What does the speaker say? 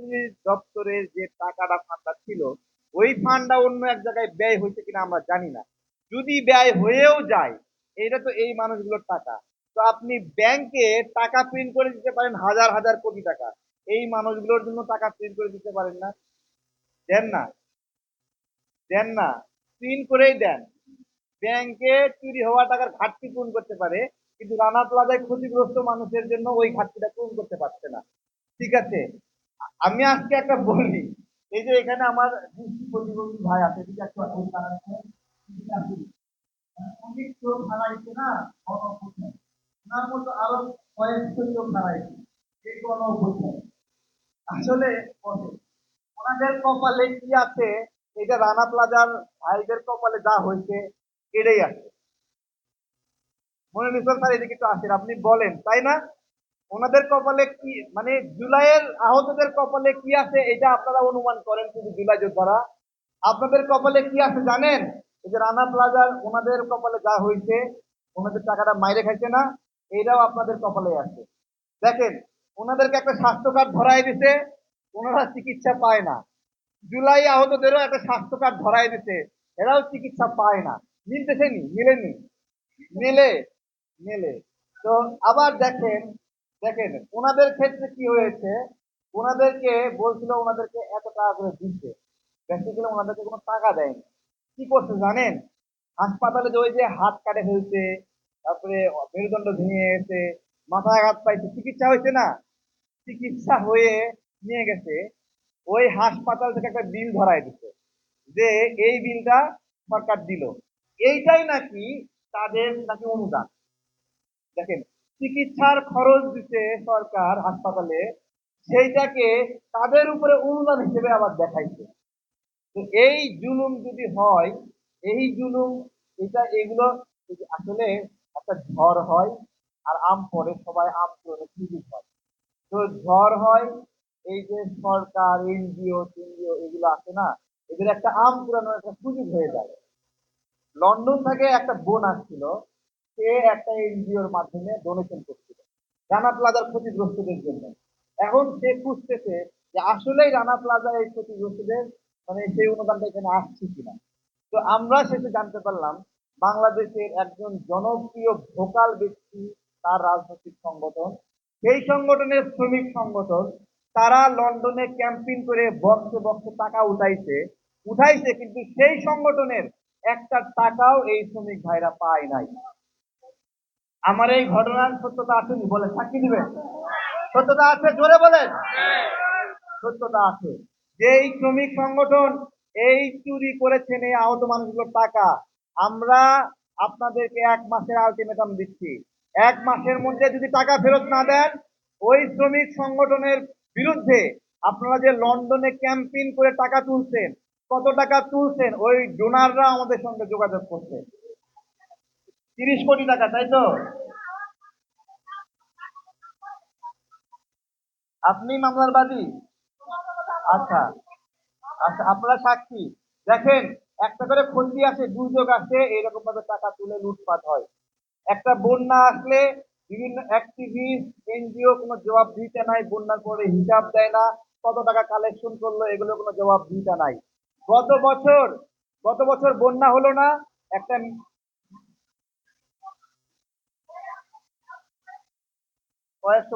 অর্থনীতি দপ্তরের যে টাকাটা ফান্ডটা ছিল, ওই ফান্ডটা অন্য এক জায়গায় ব্যয় হয়েছে কিনা আমরা জানি না। যদি ব্যয় হয়েও যায় এটা তো এই মানুষগুলোর টাকা। তো আপনি ব্যাংকে টাকা প্রিন্ট করে দিতে পারেন হাজার হাজার কোটি টাকা। এই মানুষগুলোর জন্য টাকা প্রিন্ট করে দিতে পারেন না। দেন না। দেন না। প্রিন্ট করেই দেন। ব্যাংকে চুরি হওয়া টাকার ঘাটতি পূরণ করতে পারে, কিন্তু রানা প্লাজায় ক্ষতিগ্রস্ত মানুষের জন্য ওই ঘাটতিটা পূরণ করতে পারছে না। ঠিক আছে? আমি আজকে একটা বলি, এই যে এখানে আমার দৃষ্টি প্রতিবন্ধী ভাই আছে, ঠিক আছে? না আসলে ওনাদের কপালে কি আছে? এটা রানা প্লাজার ভাইদের কপালে যা হয়েছে আছে। মনে স্যার এদিকে আপনি বলেন, তাই না? ওনাদের কপালে কি মানে জুলাইয়ের আহতদের কপালে কি আছে এটা আপনারা অনুমান করেন শুধু জুলাই যোদ্ধারা। আপনাদের কপালে কি আছে জানেন? এই যে রানা প্লাজার ওনাদের কপালে যা হয়েছে, ওনাদের টাকাটা মাইরে খাইছে না, এইটাও আপনাদের কপালে আছে। দেখেন, ওনাদেরকে একটা স্বাস্থ্য কার্ড ধরাই দিছে, ওনারা চিকিৎসা পায় না। জুলাই আহতদেরও একটা স্বাস্থ্য কার্ড ধরাই দিছে, এরাও চিকিৎসা পায় না। মিলতেছে নি? মিলেনি? মেলে মেলে। তো আবার দেখেন দেখেন, ওনাদের ক্ষেত্রে কি হয়েছে? ওনাদেরকে বলছিল ওনাদেরকে এত টাকা করে দিচ্ছে। বেসিক্যালি ওনাদেরকে কোনো টাকা দেয়নি। কি করছে জানেন? হাসপাতালে যে ওই যে হাত কাটে ফেলছে, তারপরে মেরুদণ্ড ভেঙে গেছে মাথায় আঘাত পাইছে, চিকিৎসা হয়েছে না? চিকিৎসা হয়ে নিয়ে গেছে, ওই হাসপাতাল থেকে একটা বিল ধরায় দিচ্ছে যে এই বিলটা সরকার দিল। এইটাই নাকি তাদের নাকি অনুদান? দেখেন চিকিৎসার খরচ দিতে সরকার হাসপাতালে, সেইটাকে তাদের উপরে অনুদান হিসেবে আবার দেখাইছে। তো এই জুলুম যদি হয়, এই জুলুম, এটা, এগুলো আসলে একটা ঝড় হয়, আর আম পড়ে, সবাই আম পড়ে সুযোগ হয়। তো ঝড় হয়, এই যে সরকার, এনজিও, টেনজিও, এগুলো আছে না, এদের একটা আম পুরানোর একটা সুযোগ হয়ে যায়। লন্ডন থেকে একটা বোন আসছিল সে একটা এনজিওর মাধ্যমে ডোনেশন করছিল। রানা প্লাজার ক্ষতিগ্রস্তদের জন্য। এখন সে খুঁজতেছে যে আসলেই রানা প্লাজা এই ক্ষতিগ্রস্তদের মানে সেই অনুদানটা এখানে আসছে কিনা। তো আমরা শেষে জানতে পারলাম, বাংলাদেশের একজন জনপ্রিয় ভোকাল ব্যক্তি, তার রাজনৈতিক সংগঠন। সেই সংগঠনের শ্রমিক সংগঠন, তারা লন্ডনে ক্যাম্পিং করে বক্সে বক্সে টাকা উঠাইছে। উঠাইছে, কিন্তু সেই সংগঠনের একটা টাকাও এই শ্রমিক ভাইরা পায় নাই। আমার এই ঘটনার সত্যতা আছে আসেনি বলে সাক্ষী দিবেন। সত্যতা আছে? জোরে বলেন। সত্যতা আছে। যে এই শ্রমিক সংগঠন এই চুরি করেছেন এই আহত মানুষগুলোর টাকা, আমরা আপনাদেরকে এক মাসের আলটিমেটাম দিচ্ছি। এক মাসের মধ্যে যদি টাকা ফেরত না দেন, ওই শ্রমিক সংগঠনের বিরুদ্ধে আপনারা যে লন্ডনে ক্যাম্পিং করে টাকা তুলছেন, কত টাকা তুলছেন, ওই ডোনাররা আমাদের সঙ্গে যোগাযোগ করছে। তিরিশ কোটি টাকা, তাই তো? আপনি মামলার বাদী? আচ্ছা আচ্ছা আপনারা সাক্ষী। দেখেন, একটা করে ক্ষতি আসে দুর্যোগ আসে এরকম ভাবে টাকা তুলে লুটপাট হয়। একটা বন্যা আসলে বিভিন্ন অ্যাক্টিভিস্ট এনজিও কোনো জবাব দিতে নাই, বন্যার পরে হিসাব দেয় না, কত টাকা কালেকশন করল, এগুলো কোনো জবাব দিতে নাই। গত বছর গত বছর বন্যা হলো না, একটা কয়েকশো